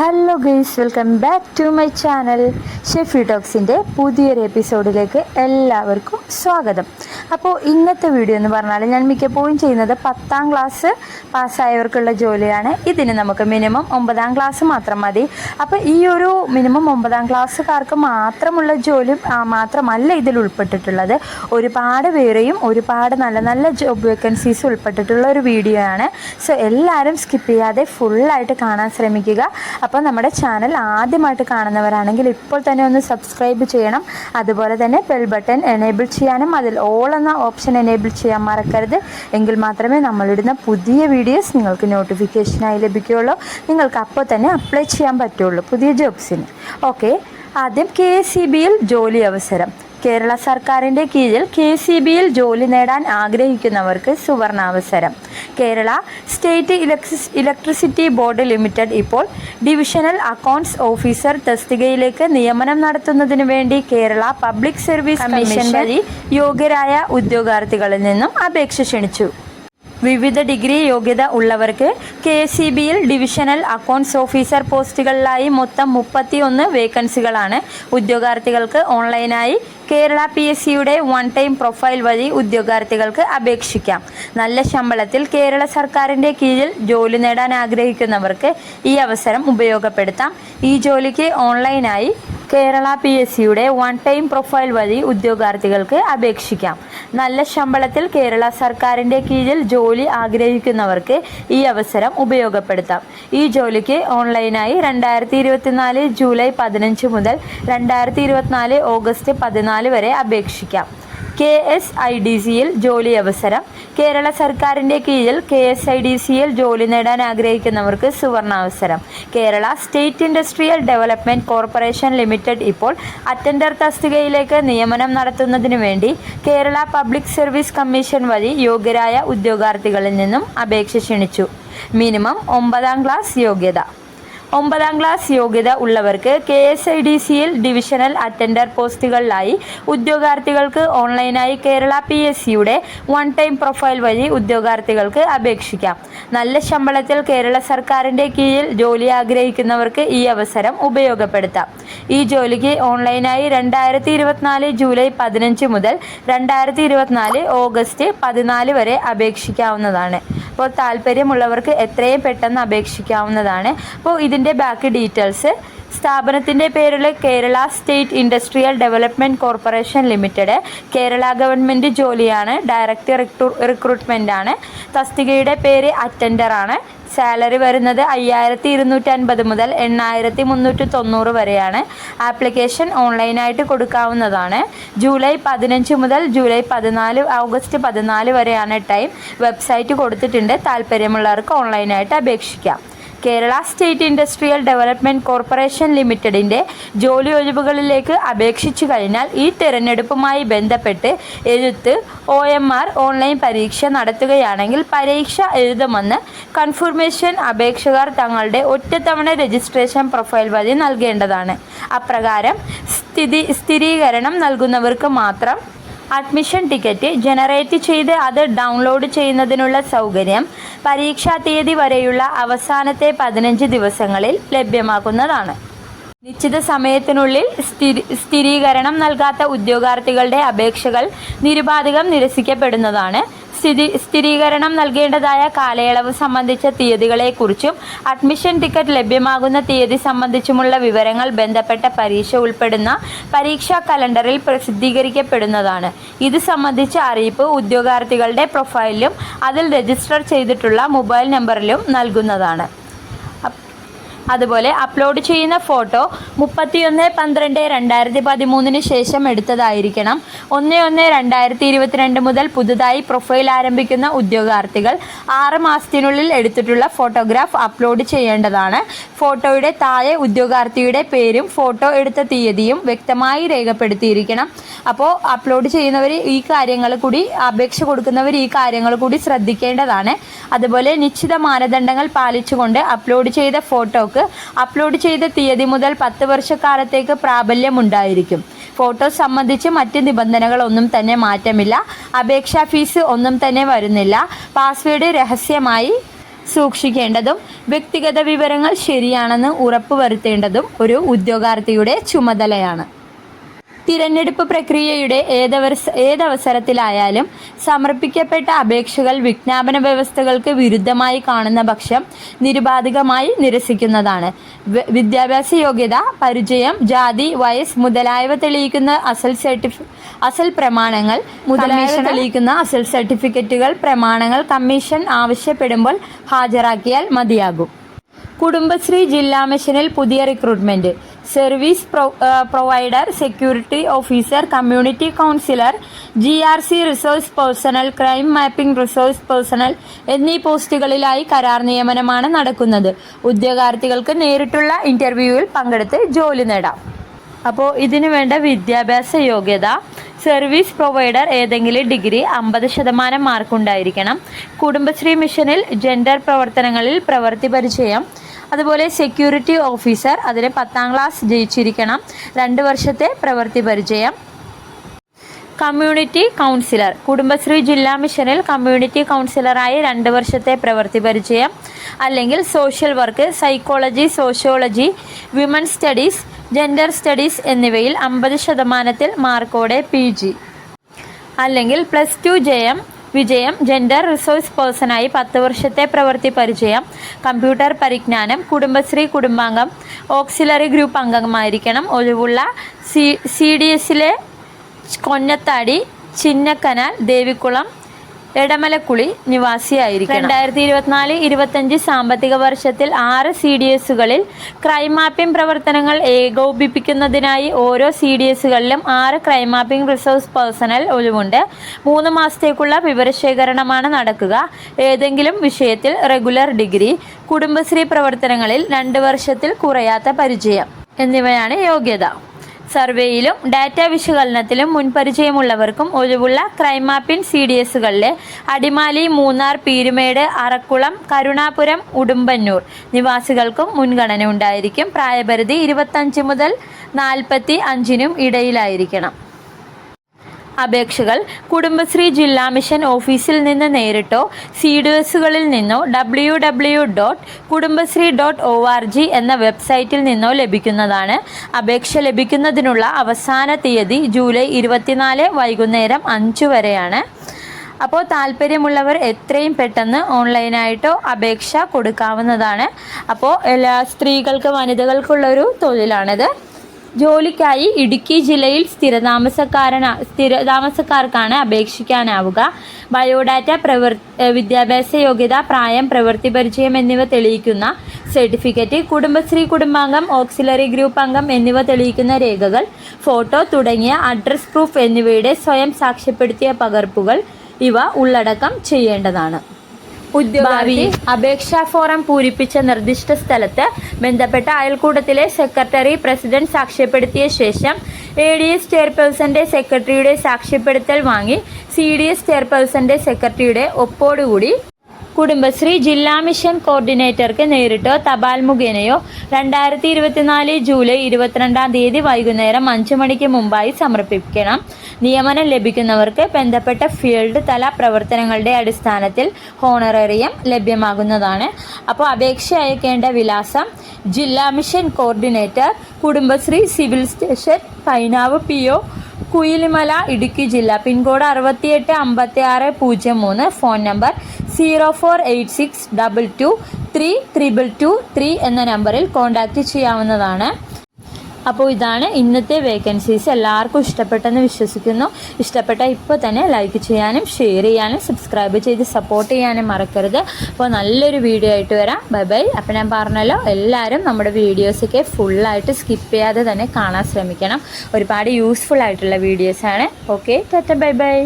Hello guys welcome back to my channel Shefi ടോക്സിന്റെ പുതിയൊരു എപ്പിസോഡിലേക്ക് എല്ലാവർക്കും സ്വാഗതം. അപ്പോൾ ഇന്നത്തെ വീഡിയോ എന്ന് പറഞ്ഞാൽ ഞാൻ മിക്കപ്പോഴും ചെയ്യുന്നത് പത്താം ക്ലാസ് പാസ്സായവർക്കുള്ള ജോലിയാണ്. ഇതിന് നമുക്ക് മിനിമം ഒമ്പതാം ക്ലാസ് മാത്രം മതി. അപ്പോൾ ഈ ഒരു മിനിമം ഒമ്പതാം ക്ലാസ്സുകാർക്ക് മാത്രമുള്ള ജോലി മാത്രമല്ല ഇതിൽ ഉൾപ്പെട്ടിട്ടുള്ളത്. ഒരുപാട് പേരെയും ഒരുപാട് നല്ല നല്ല ജോബ് വേക്കൻസീസ് ഉൾപ്പെട്ടിട്ടുള്ള ഒരു വീഡിയോ ആണ്. സോ എല്ലാവരും സ്കിപ്പ് ചെയ്യാതെ ഫുള്ളായിട്ട് കാണാൻ ശ്രമിക്കുക. അപ്പോൾ നമ്മുടെ ചാനൽ ആദ്യമായിട്ട് കാണുന്നവരാണെങ്കിൽ ഇപ്പോൾ തന്നെ ഒന്ന് സബ്സ്ക്രൈബ് ചെയ്യണം. അതുപോലെ തന്നെ ബെൽ ബട്ടൺ എനേബിൾ ചെയ്യാനും അതിൽ ഓൾ എന്ന ഓപ്ഷൻ എനേബിൾ ചെയ്യാൻ മറക്കരുത്. എങ്കിൽ മാത്രമേ നമ്മളിടുന്ന പുതിയ വീഡിയോസ് നിങ്ങൾക്ക് നോട്ടിഫിക്കേഷനായി ലഭിക്കുകയുള്ളൂ. നിങ്ങൾക്ക് അപ്പോൾ തന്നെ അപ്ലൈ ചെയ്യാൻ പറ്റുള്ളൂ പുതിയ ജോബ്സിന് ഓക്കെ ആദ്യം കെ സി ബിയിൽ ജോലി അവസരം. കേരള സർക്കാരിന്റെ കീഴിൽ കെ സി ബിയിൽ ജോലി നേടാൻ ആഗ്രഹിക്കുന്നവർക്ക് സുവർണാവസരം. Kerala State electric electricity board limited ഇപ്പോൾ ഡിവിഷണൽ അക്കൗണ്ട്സ് ഓഫീസർ തസ്തികയിലേക്ക് നിയമനം നടത്തുന്നതിനു വേണ്ടി കേരള പബ്ലിക് സർവീസ് കമ്മീഷൻ വഴി യോഗ്യരായ ഉദ്യോഗാർത്ഥികളിൽ നിന്നും അപേക്ഷ ക്ഷണിച്ചു. വിവിധ ഡിഗ്രി യോഗ്യത ഉള്ളവർക്ക് കെ സി ബിയിൽ ഡിവിഷണൽ അക്കൗണ്ട്സ് ഓഫീസർ പോസ്റ്റുകളിലായി മൊത്തം മുപ്പത്തി ഒന്ന് വേക്കൻസികളാണ് ഉദ്യോഗാർത്ഥികൾക്ക് ഓൺലൈനായി. കേരള പി എസ് സിയുടെ വൺ ടൈം പ്രൊഫൈൽ വഴി ഉദ്യോഗാർത്ഥികൾക്ക് അപേക്ഷിക്കാം. നല്ല ശമ്പളത്തിൽ കേരള സർക്കാരിന്റെ കീഴിൽ ജോലി നേടാൻ ആഗ്രഹിക്കുന്നവർക്ക് ഈ അവസരം ഉപയോഗപ്പെടുത്താം. ഈ ജോലിക്ക് ഓൺലൈനായി കേരള പി എസ് സിയുടെ വൺ ടൈം പ്രൊഫൈൽ വഴി ഉദ്യോഗാർത്ഥികൾക്ക് അപേക്ഷിക്കാം. നല്ല ശമ്പളത്തിൽ കേരള സർക്കാരിന്റെ കീഴിൽ ജോലി ആഗ്രഹിക്കുന്നവർക്ക് ഈ അവസരം ഉപയോഗപ്പെടുത്താം. ഈ ജോലിക്ക് ഓൺലൈനായി രണ്ടായിരത്തി ഇരുപത്തിനാല് ജൂലൈ പതിനഞ്ച് മുതൽ രണ്ടായിരത്തി ഇരുപത്തിനാല് ഓഗസ്റ്റ് പതിനാല് വരെ അപേക്ഷിക്കാം. കെ എസ് ഐ ഡി സിയിൽ ജോലി അവസരം. കേരള സർക്കാരിന്റെ കീഴിൽ കെ എസ് ഐ ഡി സിയിൽ ജോലി നേടാൻ ആഗ്രഹിക്കുന്നവർക്ക് സുവർണാവസരം. Kerala State Industrial Development Corporation Limited ഇപ്പോൾ അറ്റൻഡർ തസ്തികയിലേക്ക് നിയമനം നടത്തുന്നതിന് വേണ്ടി കേരള പബ്ലിക് സർവീസ് കമ്മീഷൻ വഴി യോഗ്യരായ ഉദ്യോഗാർത്ഥികളിൽ നിന്നും അപേക്ഷ ക്ഷണിച്ചു. മിനിമം ഒമ്പതാം ക്ലാസ് യോഗ്യത. ഒമ്പതാം ക്ലാസ് യോഗ്യത ഉള്ളവർക്ക് കെ എസ് ഐ ഡി സിയിൽ ഡിവിഷണൽ അറ്റൻഡർ പോസ്റ്റുകളിലായി ഉദ്യോഗാർത്ഥികൾക്ക് ഓൺലൈനായി കേരള പി എസ് സിയുടെ വൺ ടൈം പ്രൊഫൈൽ വഴി ഉദ്യോഗാർത്ഥികൾക്ക് അപേക്ഷിക്കാം. നല്ല ശമ്പളത്തിൽ കേരള സർക്കാരിന്റെ കീഴിൽ ജോലി ആഗ്രഹിക്കുന്നവർക്ക് ഈ അവസരം ഉപയോഗപ്പെടുത്താം. ഈ ജോലിക്ക് ഓൺലൈനായി രണ്ടായിരത്തി ഇരുപത്തിനാല് ജൂലൈ പതിനഞ്ച് മുതൽ രണ്ടായിരത്തി ഇരുപത്തിനാല് ഓഗസ്റ്റ് പതിനാല് വരെ അപേക്ഷിക്കാവുന്നതാണ്. അപ്പോൾ താല്പര്യമുള്ളവർക്ക് എത്രയും പെട്ടെന്ന് അപേക്ഷിക്കാവുന്നതാണ്. അപ്പോൾ ഇതിന്റെ ബാക്കി ഡീറ്റെയിൽസ് സ്ഥാപനത്തിന്റെ പേരിൽ Kerala State Industrial Development Corporation Limited Kerala government ജോലിയാണ് ഡയറക്റ്റ് റിക്രൂട്ട്മെന്റ് ആണ് തസ്തികയുടെ പേര് അറ്റൻഡർ ആണ്. സാലറി വരുന്നത് അയ്യായിരത്തി ഇരുന്നൂറ്റി അൻപത് മുതൽ എണ്ണായിരത്തി മുന്നൂറ്റി തൊണ്ണൂറ് വരെയാണ്. ആപ്ലിക്കേഷൻ ഓൺലൈനായിട്ട് കൊടുക്കാവുന്നതാണ്. ജൂലൈ പതിനഞ്ച് മുതൽ ജൂലൈ പതിനാല് ഓഗസ്റ്റ് പതിനാല് വരെയാണ് ടൈം. വെബ്സൈറ്റ് കൊടുത്തിട്ടുണ്ട്. താല്പര്യമുള്ളവർക്ക് ഓൺലൈനായിട്ട് അപേക്ഷിക്കാം. Kerala State Industrial Development Corporation ലിമിറ്റഡിന്റെ ജോലി ഒഴിവുകളിലേക്ക് അപേക്ഷിച്ചു കഴിഞ്ഞാൽ ഈ തിരഞ്ഞെടുപ്പുമായി ബന്ധപ്പെട്ട് എഴുത്ത് ഒ എം ആർ ഓൺലൈൻ പരീക്ഷ നടത്തുകയാണെങ്കിൽ പരീക്ഷ എഴുതുമെന്ന് കൺഫർമേഷൻ അപേക്ഷകർ തങ്ങളുടെ ഒറ്റത്തവണ രജിസ്ട്രേഷൻ പ്രൊഫൈൽ വഴി നൽകേണ്ടതാണ്. അപ്രകാരം സ്ഥിതി സ്ഥിരീകരണം നൽകുന്നവർക്ക് മാത്രം അഡ്മിഷൻ ടിക്കറ്റ് ജനറേറ്റ് ചെയ്ത് അത് ഡൗൺലോഡ് ചെയ്യുന്നതിനുള്ള സൗകര്യം പരീക്ഷാ തീയതി വരെയുള്ള അവസാനത്തെ പതിനഞ്ച് ദിവസങ്ങളിൽ ലഭ്യമാക്കുന്നതാണ്. നിശ്ചിത സമയത്തിനുള്ളിൽ സ്ഥിരി സ്ഥിരീകരണം നൽകാത്ത ഉദ്യോഗാർത്ഥികളുടെ അപേക്ഷകൾ നിരുപാധികം നിരസിക്കപ്പെടുന്നതാണ്. സ്ഥിതി സ്ഥിരീകരണം നൽകേണ്ടതായ കാലയളവ് സംബന്ധിച്ച തീയതികളെക്കുറിച്ചും അഡ്മിഷൻ ടിക്കറ്റ് ലഭ്യമാകുന്ന തീയതി സംബന്ധിച്ചുമുള്ള വിവരങ്ങൾ ബന്ധപ്പെട്ട പരീക്ഷ ഉൾപ്പെടുന്ന പരീക്ഷാ കലണ്ടറിൽ പ്രസിദ്ധീകരിക്കപ്പെടുന്നതാണ്. ഇത് സംബന്ധിച്ച അറിയിപ്പ് ഉദ്യോഗാർത്ഥികളുടെ പ്രൊഫൈലിലും അതിൽ രജിസ്റ്റർ ചെയ്തിട്ടുള്ള മൊബൈൽ നമ്പറിലും നൽകുന്നതാണ്. അതുപോലെ അപ്ലോഡ് ചെയ്യുന്ന ഫോട്ടോ മുപ്പത്തിയൊന്ന് പന്ത്രണ്ട് രണ്ടായിരത്തി പതിമൂന്നിന് ശേഷം എടുത്തതായിരിക്കണം. ഒന്ന് ഒന്ന് രണ്ടായിരത്തി ഇരുപത്തിരണ്ട് മുതൽ പുതുതായി പ്രൊഫൈൽ ആരംഭിക്കുന്ന ഉദ്യോഗാർത്ഥികൾ ആറ് മാസത്തിനുള്ളിൽ എടുത്തിട്ടുള്ള ഫോട്ടോഗ്രാഫ് അപ്ലോഡ് ചെയ്യേണ്ടതാണ്. ഫോട്ടോയുടെ താഴെ ഉദ്യോഗാർത്ഥിയുടെ പേരും ഫോട്ടോ എടുത്ത തീയതിയും വ്യക്തമായി രേഖപ്പെടുത്തിയിരിക്കണം. അപ്പോൾ അപ്ലോഡ് ചെയ്യുന്നവർ ഈ കാര്യങ്ങൾ കൂടി അപേക്ഷ കൊടുക്കുന്നവർ ഈ കാര്യങ്ങൾ കൂടി ശ്രദ്ധിക്കേണ്ടതാണ്. അതുപോലെ നിശ്ചിത മാനദണ്ഡങ്ങൾ പാലിച്ചുകൊണ്ട് അപ്ലോഡ് ചെയ്ത ഫോട്ടോക്ക് അപ്ലോഡ് ചെയ്ത തീയതി മുതൽ പത്ത് വർഷക്കാലത്തേക്ക് പ്രാബല്യമുണ്ടായിരിക്കും. ഫോട്ടോ സംബന്ധിച്ച് മറ്റ് നിബന്ധനകളൊന്നും തന്നെ മാറ്റമില്ല. അപേക്ഷാ ഫീസ് ഒന്നും തന്നെ വരുന്നില്ല. പാസ്വേഡ് രഹസ്യമായി സൂക്ഷിക്കേണ്ടതും വ്യക്തിഗത വിവരങ്ങൾ ശരിയാണെന്ന് ഉറപ്പുവരുത്തേണ്ടതും ഒരു ഉദ്യോഗാർത്ഥിയുടെ ചുമതലയാണ്. തിരഞ്ഞെടുപ്പ് പ്രക്രിയയുടെ ഏതവസ ഏതവസരത്തിലായാലും സമർപ്പിക്കപ്പെട്ട അപേക്ഷകൾ വിജ്ഞാപന വ്യവസ്ഥകൾക്ക് വിരുദ്ധമായി കാണുന്ന പക്ഷം നിരുപാധികമായി നിരസിക്കുന്നതാണ്. വിദ്യാഭ്യാസ യോഗ്യത പരിചയം ജാതി വയസ്സ് മുതലായവ തെളിയിക്കുന്ന അസൽ സർട്ടിഫി അസൽ പ്രമാണങ്ങൾ മുതലായവ തെളിയിക്കുന്ന അസൽ സർട്ടിഫിക്കറ്റുകൾ പ്രമാണങ്ങൾ കമ്മീഷൻ ആവശ്യപ്പെടുമ്പോൾ ഹാജരാക്കിയാൽ മതിയാകും. കുടുംബശ്രീ ജില്ലാ മിഷനിൽ പുതിയ recruitment. Service pro- provider security officer community counsellor G R C resource personnel crime mapping resource personnel എന്നീ പോസ്റ്റുകളിലായി കരാർ നിയമനമാണ് നടക്കുന്നത്. ഉദ്യോഗാർത്ഥികൾക്ക് നേരിട്ടുള്ള ഇന്റർവ്യൂവിൽ പങ്കെടുത്ത് ജോലി നേടാം. അപ്പോൾ ഇതിനു വേണ്ട വിദ്യാഭ്യാസ യോഗ്യത സർവീസ് പ്രൊവൈഡർ ഏതെങ്കിലും ഡിഗ്രി അമ്പത് ശതമാനം മാർക്കുണ്ടായിരിക്കണം. കുടുംബശ്രീ മിഷനിൽ ജെൻഡർ പ്രവർത്തനങ്ങളിൽ പ്രവൃത്തി പരിചയം അതുപോലെ സെക്യൂരിറ്റി ഓഫീസർ അതിന് പത്താം ക്ലാസ് ജയിച്ചിരിക്കണം. രണ്ട് വർഷത്തെ പ്രവൃത്തി പരിചയം. കമ്മ്യൂണിറ്റി കൗൺസിലർ കുടുംബശ്രീ ജില്ലാ മിഷനിൽ കമ്മ്യൂണിറ്റി കൗൺസിലറായി രണ്ട് വർഷത്തെ പ്രവൃത്തി പരിചയം. അല്ലെങ്കിൽ social work psychology sociology women studies gender studies എന്നിവയിൽ അമ്പത് ശതമാനത്തിൽ മാർക്കോടെ പി അല്ലെങ്കിൽ പ്ലസ് ടു ജയം വിജയം ജെൻഡർ റിസോഴ്സ് പേഴ്സണായി പത്ത് വർഷത്തെ പ്രവൃത്തി പരിചയം കമ്പ്യൂട്ടർ പരിജ്ഞാനം കുടുംബശ്രീ കുടുംബാംഗം ഓക്സിലറി ഗ്രൂപ്പ് അംഗമായിരിക്കണം ഒഴിവുള്ള സി സി ഡി എസിലെ കൊന്നത്താടി ചിന്നക്കനാൽ ദേവിക്കുളം എടമലക്കുളി നിവാസിയായിരിക്കും രണ്ടായിരത്തി ഇരുപത്തിനാല് ഇരുപത്തഞ്ച് സാമ്പത്തിക വർഷത്തിൽ ആറ് സി ഡി എസുകളിൽ ക്രൈം മാപ്പിംഗ് പ്രവർത്തനങ്ങൾ ഏകോപിപ്പിക്കുന്നതിനായി ഓരോ സി ഡി എസുകളിലും ആറ് ക്രൈം മാപ്പിംഗ് റിസോഴ്സ് പേഴ്സണൽ ഒഴിവുണ്ട്. മൂന്ന് മാസത്തേക്കുള്ള വിവരശേഖരണമാണ് നടക്കുക. ഏതെങ്കിലും വിഷയത്തിൽ റെഗുലർ ഡിഗ്രി കുടുംബശ്രീ പ്രവർത്തനങ്ങളിൽ രണ്ട് വർഷത്തിൽ കുറയാത്ത പരിചയം എന്നിവയാണ് യോഗ്യത. സർവേയിലും ഡാറ്റ വിശകലനത്തിലും മുൻപരിചയമുള്ളവർക്കും ഒഴിവുള്ള ക്രൈമാപ്പിൻ സി ഡി എസുകളിലെ അടിമാലി മൂന്നാർ പീരുമേട് അറക്കുളം കരുണാപുരം ഉടുമ്പന്നൂർ നിവാസികൾക്കും മുൻഗണന ഉണ്ടായിരിക്കും പ്രായപരിധി ഇരുപത്തഞ്ച് മുതൽ നാൽപ്പത്തി അഞ്ചിനും ഇടയിലായിരിക്കണം. അപേക്ഷകൾ കുടുംബശ്രീ ജില്ലാ മിഷൻ ഓഫീസിൽ നിന്ന് നേരിട്ടോ സി ഡി എസുകളിൽ നിന്നോ W W dot Kudumbashree dot O R G എന്ന വെബ്സൈറ്റിൽ നിന്നോ ലഭിക്കുന്നതാണ്. അപേക്ഷ ലഭിക്കുന്നതിനുള്ള അവസാന തീയതി ജൂലൈ ഇരുപത്തിനാല് വൈകുന്നേരം അഞ്ച് വരെയാണ്. അപ്പോൾ താല്പര്യമുള്ളവർ എത്രയും പെട്ടെന്ന് ഓൺലൈനായിട്ടോ അപേക്ഷ കൊടുക്കാവുന്നതാണ്. അപ്പോൾ എല്ലാ സ്ത്രീകൾക്ക് വനിതകൾക്കുള്ളൊരു തൊഴിലാണിത്. ജോലിക്കായി ഇടുക്കി ജില്ലയിൽ സ്ഥിരതാമസക്കാരന സ്ഥിരതാമസക്കാർക്കാണ് അപേക്ഷിക്കാനാവുക. ബയോഡാറ്റ പ്രവർ വിദ്യാഭ്യാസ യോഗ്യത പ്രായം പ്രവൃത്തി പരിചയം എന്നിവ തെളിയിക്കുന്ന സർട്ടിഫിക്കറ്റ് കുടുംബശ്രീ കുടുംബാംഗം ഓക്സിലറി ഗ്രൂപ്പ് അംഗം എന്നിവ തെളിയിക്കുന്ന രേഖകൾ ഫോട്ടോ തുടങ്ങിയ അഡ്രസ് പ്രൂഫ് എന്നിവയുടെ സ്വയം സാക്ഷ്യപ്പെടുത്തിയ പകർപ്പുകൾ ഇവ ഉള്ളടക്കം ചെയ്യേണ്ടതാണ്. ഉദ്യോഗാർത്ഥി അപേക്ഷാ ഫോറം പൂരിപ്പിച്ച നിർദ്ദിഷ്ട സ്ഥലത്ത് ബന്ധപ്പെട്ട അയൽക്കൂട്ടത്തിലെ സെക്രട്ടറി പ്രസിഡന്റ് സാക്ഷ്യപ്പെടുത്തിയ ശേഷം എ ഡി എസ് ചെയർപേഴ്സന്റെ സെക്രട്ടറിയുടെ സാക്ഷ്യപ്പെടുത്തൽ വാങ്ങി സി ഡി എസ് ചെയർപേഴ്സന്റെ സെക്രട്ടറിയുടെ ഒപ്പോടുകൂടി കുടുംബശ്രീ ജില്ലാ മിഷൻ കോർഡിനേറ്റർക്ക് നേരിട്ടോ തപാൽ മുഖേനയോ രണ്ടായിരത്തി ഇരുപത്തിനാല് ജൂലൈ ഇരുപത്തിരണ്ടാം തീയതി വൈകുന്നേരം അഞ്ചു മണിക്ക് മുമ്പായി സമർപ്പിക്കണം. നിയമനം ലഭിക്കുന്നവർക്ക് ബന്ധപ്പെട്ട ഫീൽഡ് തല പ്രവർത്തനങ്ങളുടെ അടിസ്ഥാനത്തിൽ ഹോണറേറിയം ലഭ്യമാകുന്നതാണ്. അപ്പോൾ അപേക്ഷ അയക്കേണ്ട വിലാസം ജില്ലാ mission coordinator Kudumbashree civil station Painavu P O Kuyilimala Idukki ജില്ല. പിൻകോഡ് അറുപത്തിയെട്ട് അമ്പത്തി ആറ് പൂജ്യം മൂന്ന് phone number zero four eight six double two three triple two three എന്ന നമ്പറിൽ കോൺടാക്റ്റ് ചെയ്യാവുന്നതാണ്. അപ്പോൾ ഇതാണ് ഇന്നത്തെ വേക്കൻസീസ് എല്ലാവർക്കും ഇഷ്ടപ്പെട്ടെന്ന് വിശ്വസിക്കുന്നു. ഇഷ്ടപ്പെട്ട ഇപ്പോൾ തന്നെ ലൈക്ക് ചെയ്യാനും ഷെയർ ചെയ്യാനും സബ്സ്ക്രൈബ് ചെയ്ത് സപ്പോർട്ട് ചെയ്യാനും മറക്കരുത്. അപ്പോൾ നല്ലൊരു വീഡിയോ ആയിട്ട് വരാം. ബൈ ബൈ അപ്പോൾ ഞാൻ പറഞ്ഞല്ലോ എല്ലാവരും നമ്മുടെ വീഡിയോസൊക്കെ ഫുള്ളായിട്ട് സ്കിപ്പ് ചെയ്യാതെ തന്നെ കാണാൻ ശ്രമിക്കണം. ഒരുപാട് യൂസ്ഫുൾ ആയിട്ടുള്ള വീഡിയോസാണ് ഓക്കെ ടാറ്റ ബൈ ബൈ